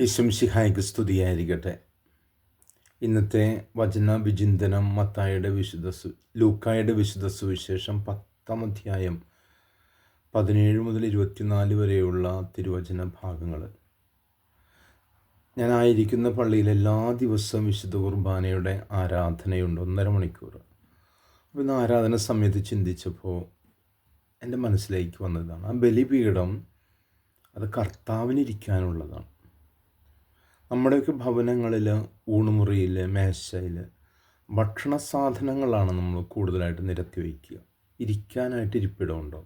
ഈശംസിഹായ്ക്ക് സ്തുതിയായിരിക്കട്ടെ. ഇന്നത്തെ വചന വിചിന്തനം മത്തായുടെ വിശുദ്ധ സു ലൂക്കായുടെ വിശുദ്ധ സുവിശേഷം പത്താം അധ്യായം പതിനേഴ് മുതൽ ഇരുപത്തിനാല് വരെയുള്ള തിരുവചന ഭാഗങ്ങൾ. ഞാനായിരിക്കുന്ന പള്ളിയിൽ എല്ലാ ദിവസവും വിശുദ്ധ കുർബാനയുടെ ആരാധനയുണ്ട്. ഒന്നര മണിക്കൂർ. അപ്പോൾ ഇന്ന് ആരാധന സമയത്ത് ചിന്തിച്ചപ്പോൾ എന്റെ മനസ്സിലേക്ക് വന്നതാണ്. ആ ബലിപീഠം അത് കർത്താവിനിരിക്കാനുള്ളതാണ്. നമ്മുടെയൊക്കെ ഭവനങ്ങളിൽ ഊണുമുറിയിൽ മേശയിൽ ഭക്ഷണ സാധനങ്ങളാണ് നമ്മൾ കൂടുതലായിട്ട് നിരത്തി വയ്ക്കുക. ഇരിക്കാനായിട്ട് ഇരിപ്പിടമുണ്ടോ?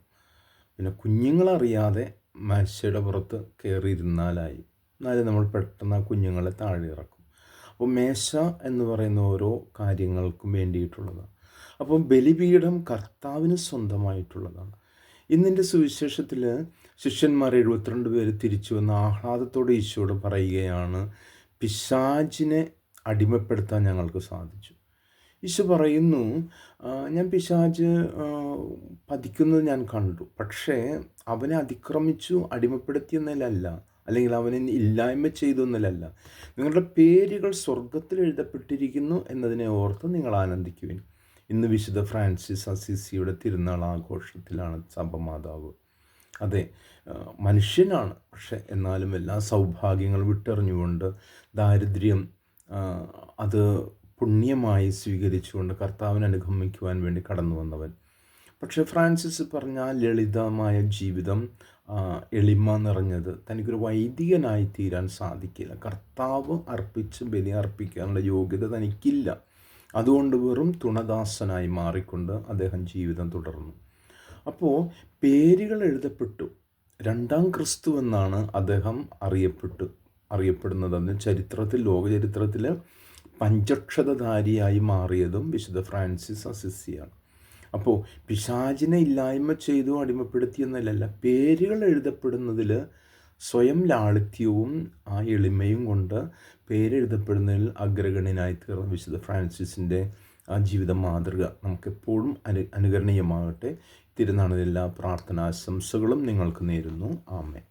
പിന്നെ കുഞ്ഞുങ്ങളറിയാതെ മേശയുടെ പുറത്ത് കയറി ഇരുന്നാലായി എന്നാലും നമ്മൾ പെട്ടെന്ന് ആ കുഞ്ഞുങ്ങളെ താഴെ ഇറക്കും. അപ്പോൾ മേശ എന്ന് പറയുന്ന ഓരോ കാര്യങ്ങൾക്കും വേണ്ടിയിട്ടുള്ളതാണ് അപ്പം ബലിപീഠം കർത്താവിന് സ്വന്തമായിട്ടുള്ളതാണ്. ഇന്നിന്റെ സുവിശേഷത്തിൽ ശിഷ്യന്മാർ എഴുപത്തിരണ്ട് പേര് തിരിച്ചു വന്ന് ആഹ്ലാദത്തോടെ ഈശോട് പറയുകയാണ് പിശാചിനെ അടിമപ്പെടുത്താൻ ഞങ്ങൾക്ക് സാധിച്ചു. ഈശോ പറയുന്നു ഞാൻ പിശാജ് പതിക്കുന്നത് ഞാൻ കണ്ടു. പക്ഷേ അവനെ അതിക്രമിച്ചു അടിമപ്പെടുത്തിയെന്നതിലല്ല അല്ലെങ്കിൽ അവനെ ഇല്ലായ്മ ചെയ്തു എന്നതിലല്ല നിങ്ങളുടെ പേരുകൾ സ്വർഗത്തിൽ എഴുതപ്പെട്ടിരിക്കുന്നു എന്നതിനെ ഓർത്ത് നിങ്ങൾ ആനന്ദിക്കുവിൻ. ഇന്ന് വിശുദ്ധ ഫ്രാൻസിസ് അസിസിയുടെ തിരുനാൾ ആഘോഷത്തിലാണ് സഭമാതാവ് അതെ മനുഷ്യനാണ്. പക്ഷെ എന്നാലും എല്ലാ സൗഭാഗ്യങ്ങൾ വിട്ടെറിഞ്ഞുകൊണ്ട് ദാരിദ്ര്യം അത് പുണ്യമായി സ്വീകരിച്ചുകൊണ്ട് കർത്താവിനെ അനുഗമിക്കുവാൻ വേണ്ടി കടന്നു വന്നവൻ പക്ഷെ ഫ്രാൻസിസ് പറഞ്ഞ ലളിതമായ ജീവിതം എളിമ നിറഞ്ഞത് തനിക്കൊരു വൈദികനായി തീരാൻ സാധിക്കില്ല. കർത്താവ് അർപ്പിച്ച് ബലി അർപ്പിക്കാനുള്ള യോഗ്യത തനിക്കില്ല. അതുകൊണ്ട് വെറും തുണദാസനായി മാറിക്കൊണ്ട് അദ്ദേഹം ജീവിതം തുടർന്നു. അപ്പോൾ പേരുകൾ എഴുതപ്പെട്ടു. രണ്ടാം ക്രിസ്തു എന്നാണ് അദ്ദേഹം അറിയപ്പെട്ടു അറിയപ്പെടുന്നതെന്ന് ചരിത്രത്തിൽ ലോകചരിത്രത്തിൽ പഞ്ചക്ഷതധാരിയായി മാറിയതും വിശുദ്ധ ഫ്രാൻസിസ് അസിസിയാണ്. അപ്പോൾ പിശാചിനെ ഇല്ലായ്മ ചെയ്തു അടിമപ്പെടുത്തി എന്നല്ല പേരുകൾ എഴുതപ്പെടുന്നതിൽ സ്വയം ലാളിത്യവും ആ എളിമയും കൊണ്ട് പേരെഴുതപ്പെടുന്നതിൽ അഗ്രഗണ്യനായി തീർന്ന വിശുദ്ധ ഫ്രാൻസിസിന്റെ ആ ജീവിത മാതൃക നമുക്കെപ്പോഴും അനു അനുകരണീയമാകട്ടെ. തിരുനാളിലെല്ലാ പ്രാർത്ഥനാശംസകളും നിങ്ങൾക്ക് നേരുന്നു. ആമേ